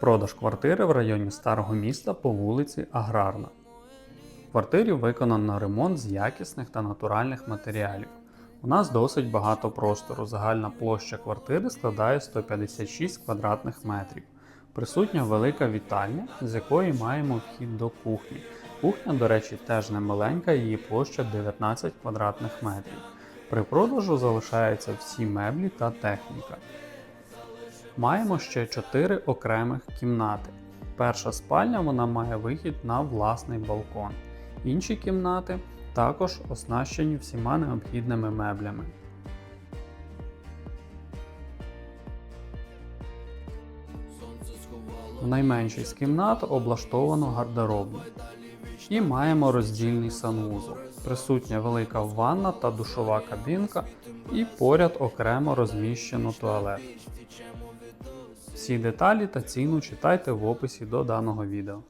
Продаж квартири в районі старого міста по вулиці Аграрна. В квартирі виконано ремонт з якісних та натуральних матеріалів. У нас досить багато простору. Загальна площа квартири складає 156 квадратних метрів. Присутня велика вітальня, з якої маємо вхід до кухні. Кухня, до речі, теж не маленька, її площа 19 квадратних метрів. При продажу залишаються всі меблі та техніка. Маємо ще 4 окремих кімнати. Перша спальня вона має вихід на власний балкон. Інші кімнати також оснащені всіма необхідними меблями. В найменшій з кімнат облаштовано гардеробну. І маємо роздільний санвузол. Присутня велика ванна та душова кабінка, і поряд окремо розміщено туалет. Всі деталі та ціну читайте в описі до даного відео.